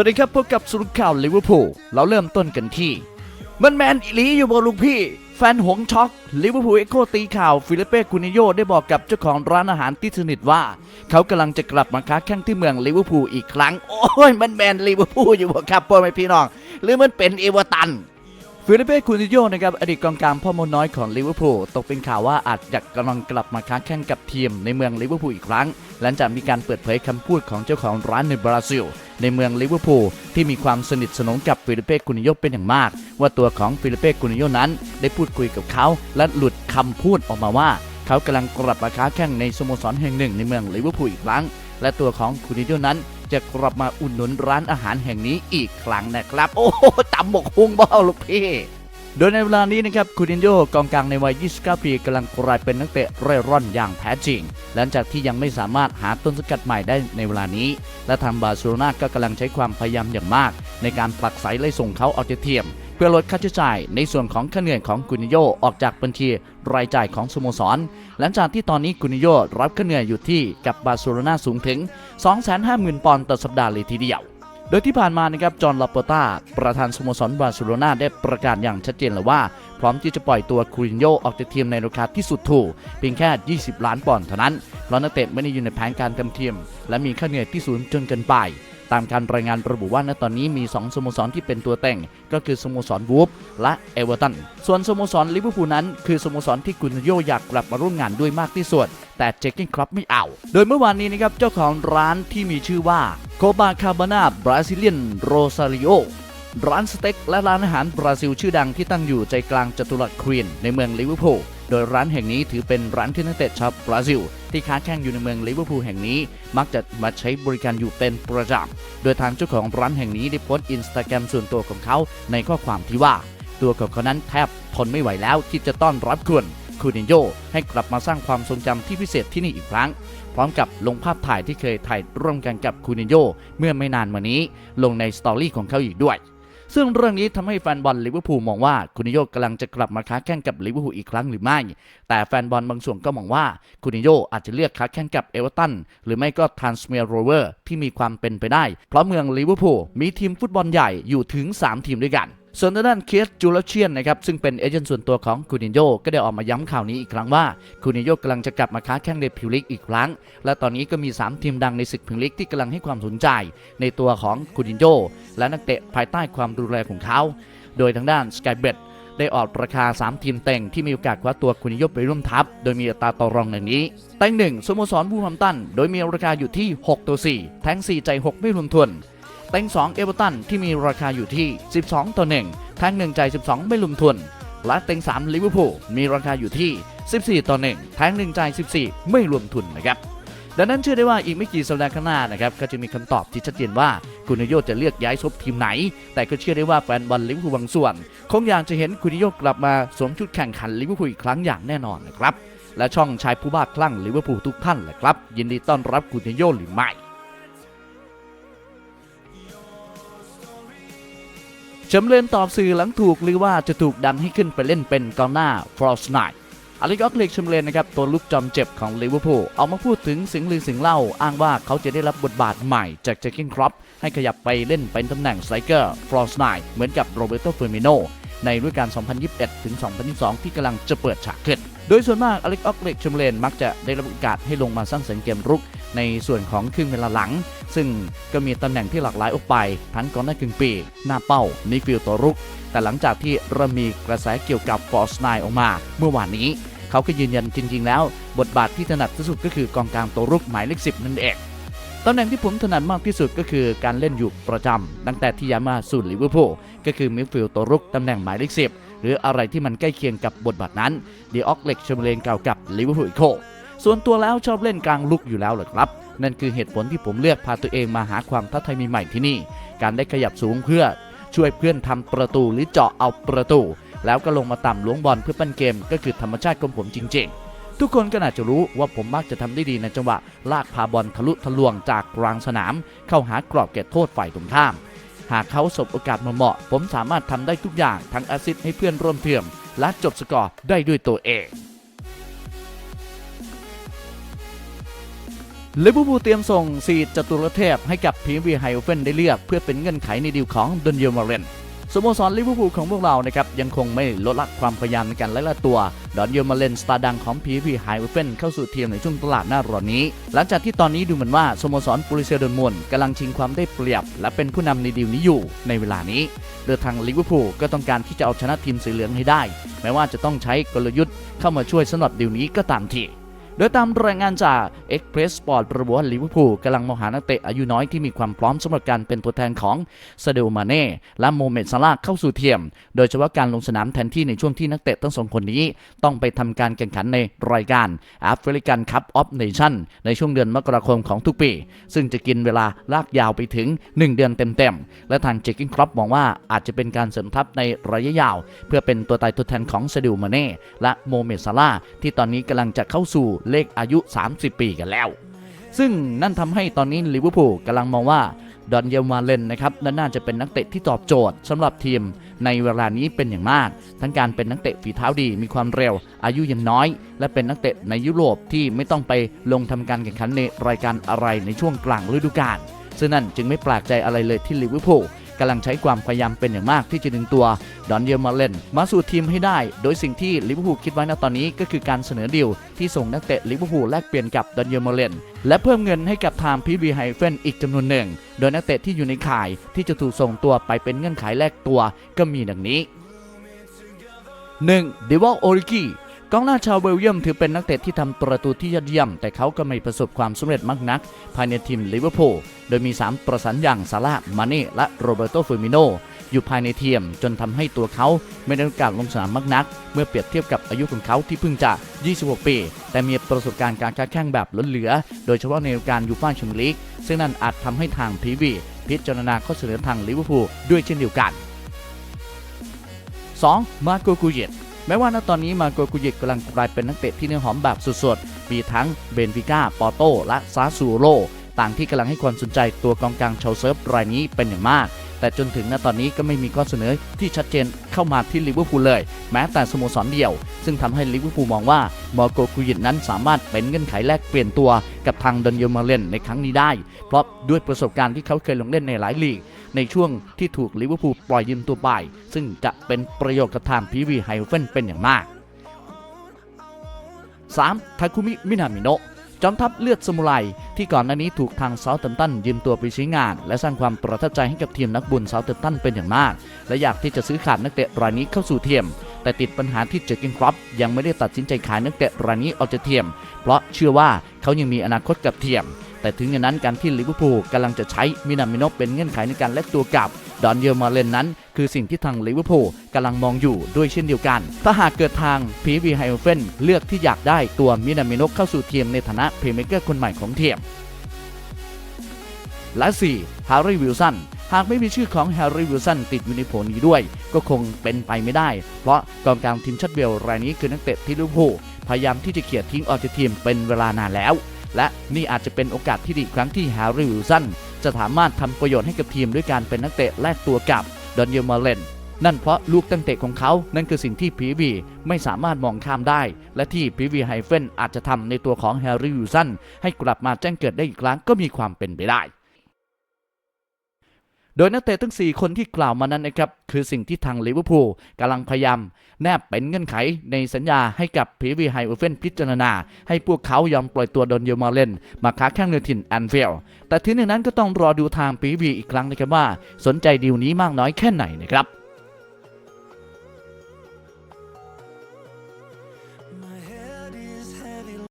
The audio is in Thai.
วัสดีครับพบกับสุรข่าวลิเวอร์พูลเราเริ่มต้นกันที่มันแมนอิลีอยู่บนลูกพี่ แฟนหงช็อกลิเวอร์พูลเอ็กโคตีข่าวฟิลิปเป้คูนิโยได้บอกกับเจ้าของร้านอาหารที่สนิทว่า เขากำลังจะกลับมาค้าแข่งที่เมืองลิเวอร์พูลอีกครั้ง โอ้ยมันแมนลิเวอร์พูลอยู่บ่ครับพ่อแม่พี่น้อง หรือมันเป็นเอเวอร์ตัน ฟิลิปเป้คูนิโยนะครับอดีตกองกลางพ่อมดน้อยของลิเวอร์พูลตกเป็นข่าวว่าอาจจะกำลังกลับมาค้าแข่งกับทีมในเมืองลิเวอร์พูลอีกครั้ง หลังจากมีการเปิดเผยคำพูดของเจ้าของร้านในบราซิล ในเมืองลิเวอร์พูลที่มีความสนิทสนมกับฟิลิปเป้คูนิโยเป็นอย่างมาก ว่าตัวของฟิลิปเป้คูนิโยนั้น ได้พูดคุยกับเขาและหลุดคำพูดออกมาว่า เขากำลังกลับมาค้าแข่งในสโมสรแห่งหนึ่งในเมืองลิเวอร์พูลอีกครั้ง และตัวของคูนิโยนั้น จะกลับมาอุดหนุนร้านอาหารแห่งนี้อีกครั้งนะครับ โอ้ตำหมกฮุงบ้าลูกพี่โดยในเวลานี้นะครับคูตินโยกองกลางในวัย 29 ปีกำลังกลายเป็นนักเตะเร่ร่อนอย่างแท้จริง หลังจากที่ยังไม่สามารถหาต้นสกัดใหม่ได้ในเวลานี้ และทางบาร์เซโลนาก็กำลังใช้ความพยายามอย่างมาก ในการผลักไสไล่ส่งเขาเอาเทียมเพื่อลดค่าใช้จ่ายในส่วนของค่าเหนื่อยของกุนิโยออกจากบัญชีรายจ่ายของสโมสร หลังจากที่ตอนนี้กุนิโยรับค่าเหนื่อยอยู่ที่กับบาร์เซโลนาสูงถึง 250,000 ปอนด์ต่อสัปดาห์เลยทีเดียวโดยที่ผ่านมานะครับ จอห์น ลาโปตาประธานสโมสรบาร์เซโลนาได้ประกาศอย่างชัดเจนเลยว่า พร้อมที่จะปล่อยตัวคูรินโยออกจากทีมในราคาที่สุดถูก เพียงแค่ 20 ล้านปอนด์เท่านั้น เพราะนักเตะไม่ได้อยู่ในแผนการเต็มทีม และมีค่าเหนื่อยที่สูงจนเกินไป ตามการรายงานระบุว่าณตอนนี้มี 2 สโมสรที่เป็นตัวแต่ง ก็คือสโมสรวูฟและเอเวอร์ตัน ส่วนสโมสรลิเวอร์พูลนั้น คือสโมสรที่กุนโยอยากกลับมาร่วมงานด้วยมากที่สุดแต่เจคกิ้งครับไม่เอา โดยเมื่อวานนี้นะครับ เจ้าของร้านที่มีชื่อว่าโคบาคาบานาบราซิเลียนโรซาริโอ ร้านสเต็กและร้านอาหารบราซิลชื่อดังที่ตั้งอยู่ใจกลางจัตุรัสควีนในเมืองลิเวอร์พูล โดยร้านแห่งนี้ถือเป็นร้านที่นักเตะชาวบราซิล ที่ค้าแข่งอยู่ในเมืองลิเวอร์พูลแห่งนี้ มักจะมาใช้บริการอยู่เป็นประจำ โดยทางเจ้าของร้านแห่งนี้ได้โพสต์อินสตาแกรมส่วนตัวของเขาในข้อความที่ว่า ตัวของเขานั้นแทบทนไม่ไหวแล้วที่จะต้อนรับคุณคูนินโยให้กลับมาสร้างความทรงจำที่พิเศษที่นี่อีกครั้ง พร้อมกับลงภาพถ่ายที่เคยถ่ายร่วมกันกับคูนินโยเมื่อไม่นานมานี้ ลงในสตอรี่ของเขาอีกด้วย ซึ่งเรื่องนี้ทำให้แฟนบอลลิเวอร์พูลมองว่าคูนิโยกำลังจะกลับมาค้าแข่งกับลิเวอร์พูลอีกครั้งหรือไม่ แต่แฟนบอลบางส่วนก็มองว่าคูนิโยอาจจะเลือกค้าแข่งกับเอเวอร์ตันหรือไม่ก็ทรานสเมียร์โรเวอร์ที่มีความเป็นไปได้ เพราะเมืองลิเวอร์พูลมีทีมฟุตบอลใหญ่อยู่ถึง 3 ทีมด้วยกัน ส่วนทางด้านเคสจูเลเชียนนะครับซึ่งเป็นเอเจนต์ส่วนตัวของคูนิโยก็ได้ออกมาย้ำข่าวนี้อีกครั้งว่าคูนิโยกำลังจะกลับมาค้าแข่งในพรีเมียร์ลีกอีกครั้ง และตอนนี้ก็มี 3 ทีมดังในศึกพรีเมียร์ลีกที่กำลังให้ความสนใจ ในตัวของคูนิโยและนักเตะภายใต้ความดูแลของเขา โดยทางด้านสกายเบ t ได้ออกราคา 3 ทีมเต็งที่มีโอกาสคว้าตัวคุณนิยมไปร่วมทัพ โดยมีอัตราต่อรองอย่างนี้ เต็งหนึ่งสโมสรบูฮัมตัน โดยมีราคาอยู่ที่ 6 ตัว 4 แทง 4 ใจ 6 ไม่รวมทุน เต็ง2เอเวอร์ตันที่มีราคาอยู่ที่ 12 ต่อ1แทง1ใจ12 ไม่รวมทุน และเต็ง3ลิเวอร์พูลมีราคาอยู่ที่ 14 ต่อ1แทง1ใจ14 ไม่รวมทุนนะครับดังนั้นเชื่อได้ว่าอีกไม่กี่สัปดาห์ข้างหน้านะครับก็จะมีคำตอบที่ชัดเจนว่าคุณนิโยจะเลือกย้ายซบทีมไหน แต่ก็เชื่อได้ว่าแฟนบอลลิเวอร์พูลบางส่วน คงอยากจะเห็นคุณนิโยกลับมาสวมชุดแข่งขันลิเวอร์พูลอีกครั้งอย่างแน่นอนนะครับและช่องชายผู้บ้าคลั่งลิเวอร์พูลทุกท่านแหละครับ ยินดีต้อนรับคุณนิโยหรือไม่ ชมเลนตอบสื่อหลังถูกหรือว่าจะถูกดันให้ขึ้นไปเล่นเป็นกองหน้าฟรอสไนท์อเล็กออกเล็กชมเลนนะครับตัวลูกจอมเจ็บของลิเวอร์พูลออกมาพูดถึงสิ่งลือสิ่งเล่า อ้างว่าเขาจะได้รับบทบาทใหม่จากเจคกินครอปให้ขยับไปเล่นเป็นตำแหน่งไตรเกอร์ฟรอสไนท์เหมือนกับโรเบโตเฟอร์มิโนในฤดูกาล 2021-2022 ที่กำลังจะเปิดฉากขึ้น โดยส่วนมากอเล็กออกเล็กเฉมเลนมักจะได้รับโอกาสให้ลงมาสร้างสรรค์เกมรุก ในส่วนของครึ่งเวลาหลัง ซึ่งก็มีตำแหน่งที่หลากหลายออกไป ทั้งกองหน้ากึ่งปี หน้าเป้าในฟิลตัวรุก แต่หลังจากที่เริ่มมีกระแสเกี่ยวกับฟอร์สไนออกมา เมื่อวานนี้เขาก็ยืนยันจริง ๆ แล้ว บทบาทที่ถนัดที่สุดก็คือกองกลางตัวรุกหมายเลขสิบนั่นเองตำแหน่งที่ผมถนัดมากที่สุดก็คือการเล่นอยู่ประจำตั้งแต่ที่ย้ายมาสู่ลิเวอร์พูลก็คือมิดฟิลด์ตัวรุกตำแหน่งหมายเลขสิบ หรืออะไรที่มันใกล้เคียงกับบทบาทนั้นดีออกเล็กชมเลนกล่าวกับลิเวอร์พูลอีโคส่วนตัวแล้วชอบเล่นกลางลุกอยู่แล้วเหรอครับ นั่นคือเหตุผลที่ผมเลือกพาตัวเองมาหาความท้าทายใหม่ๆที่นี่ การได้ขยับสูงเพื่อช่วยเพื่อนทำประตูหรือเจาะเอาประตู แล้วก็ลงมาต่ำล้วงบอลเพื่อปั้นเกม ก็คือธรรมชาติของผมจริง ๆ ทุกคนก็น่าจะรู้ว่าผมมักจะทำได้ดีในจังหวะ ลากพาบอลทะลุทะลวงจากกลางสนาม เข้าหากรอบเขตโทษฝ่ายตรงข้าม หากเขาสบโอกาสมาเหมาะผมสามารถทำได้ทุกอย่างทั้งแอสซิสให้เพื่อนร่วมทีมและจบสกอร์ได้ด้วยตัวเองลิเวอร์พูลเตรียมส่งซีจตุรเทพให้กับพีวีไฮโอเฟนได้เลือก เพื่อเป็นเงื่อนไขในดีลของดอนเยลมาเรน สโมสรลิเวอร์พูลของพวกเรานะครับยังคงไม่ลดละความพยายามในการไล่ล่าตัวดอนเยลมาเรนสตาร์ดังของพีวีไฮโอเฟนเข้าสู่ทีมในช่วงตลาดหน้าร้อนนี้ หลังจากที่ตอนนี้ดูเหมือนว่าสโมสรปริเซียดอนมวนกำลังชิงความได้เปรียบ และเป็นผู้นำในดีลนี้อยู่ในเวลานี้โดยทางลิเวอร์พูลก็ต้องการที่จะเอาชนะทีมสีเหลืองให้ได้ แม้ว่าจะต้องใช้กลยุทธ์เข้ามาช่วยสำหรับดีลนี้ก็ตามที โดยตามรายงานจาก Express Sport ระบุว่าลิเวอร์พูลกำลังมองหานักเตะอายุน้อยที่มีความพร้อมสำหรับการเป็นตัวแทนของซาเดลมาเน่และโมเมดซาลาเข้าสู่เทียม โดยเฉพาะการลงสนามแทนที่ในช่วงที่นักเตะทั้งสองคนนี้ ต้องไปทำการแข่งขันในรายการ African Cup of Nation ในช่วงเดือนมกราคมของทุกปี ซึ่งจะกินเวลาลากยาวไปถึง 1 เดือนเต็มๆ และทางเจคกินครอปมองว่าอาจจะเป็นการเสริมทัพในระยะยาว เพื่อเป็นตัวตายตัวแทนของซาดิลมาเน่และโมเมดซาลาที่ตอนนี้กำลังจะเข้าสู่เลขอายุ 30 ปีกันแล้ว ซึ่งนั่นทำให้ตอนนี้ลิเวอร์พูลกำลังมองว่าดอนเยลมาเลนนะครับนั่นน่าจะเป็นนักเตะที่ตอบโจทย์สำหรับทีมในเวลานี้เป็นอย่างมาก ทั้งการเป็นนักเตะฝีเท้าดีมีความเร็ว อายุยังน้อย และเป็นนักเตะในยุโรปที่ไม่ต้องไปลงทำการแข่งขันในรายการอะไรในช่วงกลางฤดูกาลซึ่งนั่นจึงไม่แปลกใจอะไรเลยที่ลิเวอร์พูล กำลังใช้ความพยายามเป็นอย่างมากที่จะดึงตัวดอนเยลมาเลนมาสู่ทีมให้ได้ โดยสิ่งที่ลิเวอร์พูลคิดไว้ณตอนนี้ก็คือการเสนอดีลที่ส่งนักเตะลิเวอร์พูลแลกเปลี่ยนกับดอนเยลมาเลนและเพิ่มเงินให้กับทางพีบีไฮเฟนอีกจำนวนหนึ่ง โดยนักเตะที่อยู่ในข่ายที่จะถูกส่งตัวไปเป็นเงื่อนไขแลกตัวก็มีดังนี้ 1. เดวอลโอริกี กองหน้าชาวเบลเยียมถือเป็นนักเตะที่ทำประตูที่ยอดเยี่ยม แต่เขาก็ไม่ประสบความสำเร็จมากนัก ภายในทีมลิเวอร์พูลโดยมี 3 ประสานอย่างซาร่าห์มาเน่และโรเบโตฟอร์มิโนอยู่ภายในทีมจนทำให้ตัวเขาไม่ได้รับการลงสนามมากนัก เมื่อเปรียบเทียบกับอายุของเขาที่เพิ่งจะ 26 ปี แต่มีประสบการณ์การค้าแข่งแบบล้นเหลือ โดยเฉพาะในการยูฟ่าแชมเปี้ยนลีกซึ่งนั่นอาจทำให้ทางพีวีพิจารณาข้อเสนอทางลิเวอร์พูลด้วยเช่นเดียวกัน 2. มาโกกูเยต แม้ว่าณตอนนี้มาโกกุเยกกำลังกลายเป็นนักเตะที่เนื้อหอมแบบสุดๆ มีทั้งเบนฟิก้า ปอโตและซาซูโรต่างที่กำลังให้ความสนใจตัวกองกลางชาวเซิร์ฟรายนี้เป็นอย่างมาก แต่จนถึงณตอนนี้ก็ไม่มีข้อเสนอที่ชัดเจนเข้ามาที่ลิเวอร์พูลเลย แม้แต่สโมสรเดียว ซึ่งทำให้ลิเวอร์พูลมองว่ามาโกกุเยตนั้นสามารถเป็นเงื่อนไขแลกเปลี่ยนตัวกับทางดอนเยลมาเลนในครั้งนี้ได้ เพราะด้วยประสบการณ์ที่เขาเคยลงเล่นในหลายลีกในช่วงที่ถูกลิเวอร์พูลปล่อยยืมตัวไป ซึ่งจะเป็นประโยชน์กับทางพีวีไฮเฟนเป็นอย่างมาก 3. ทาคุมิ มินามิโนะ จอมทัพเลือดสมุไรที่ก่อนหน้านี้ถูกทางเซาท์แฮมตันยืมตัวไปใช้งาน และสร้างความประทับใจให้กับทีมนักบุญเซาท์แฮมตันเป็นอย่างมาก และอยากที่จะซื้อขาดนักเตะรายนี้เข้าสู่ทีมแต่ติดปัญหาที่เจอกินครอปยังไม่ได้ตัดสินใจขายนักเตะรายนี้ออกจากทีมเพราะเชื่อว่าเขายังมีอนาคตกับทีมแต่ถึงอย่างนั้นการที่ลิเวอร์พูลกำลังจะใช้มินามิโนะเป็นเงื่อนไขในการแลกตัวกับ ดอนเยลมาเลนนั้น คือสิ่งที่ทางลิเวอร์พูลกำลังมองอยู่ด้วยเช่นเดียวกัน ถ้าหากเกิดทางพีวีไฮเฟนเลือกที่อยากได้ตัวมินามิโนะเข้าสู่ทีมในฐานะเพลย์เมเกอร์คนใหม่ของทีมและ 4. ฮาร์รี่วิลสันหากไม่มีชื่อของแฮร์รี่วิลสันติดอยู่ในโผนี้ด้วย ก็คงเป็นไปไม่ได้ เพราะกองกลางทีมชัดเวลรายนี้คือนักเตะที่ลิเวอร์พูลพยายามที่จะเขี่ยทิ้งออกจากทีมเป็นเวลานานแล้ว และนี่อาจจะเป็นโอกาสที่ดีครั้งที่แฮร์รี่วิลสัน จะสามารถทำประโยชน์ให้กับทีมด้วยการเป็นนักเตะแลกตัวกับดอนเยลมาเลนนั่นเพราะลูกตั้งเตะของเขา นั่นคือสิ่งที่พีวีไม่สามารถมองข้ามได้ และที่พีวีไฮเฟนอาจจะทำในตัวของแฮร์รี่วิลสันให้กลับมาแจ้งเกิดได้อีกครั้งก็มีความเป็นไปได้ โดยนักเตะทั้ง 4 คนที่กล่าวมานั้นนะครับคือสิ่งที่ทางลิเวอร์พูลกำลังพยายามแนบเป็นเงื่อนไขในสัญญาให้กับพีวีไฮเอเฟนพิจารณา ให้พวกเขายอมปล่อยตัวดอนเยมาเลนมาค้าแข้งในถิ่นแอนเฟลแต่ถึงอย่างนั้นก็ต้องรอดูทางพีวีอีกครั้งนะครับว่า สนใจดีลนี้มากน้อยแค่ไหนนะครับ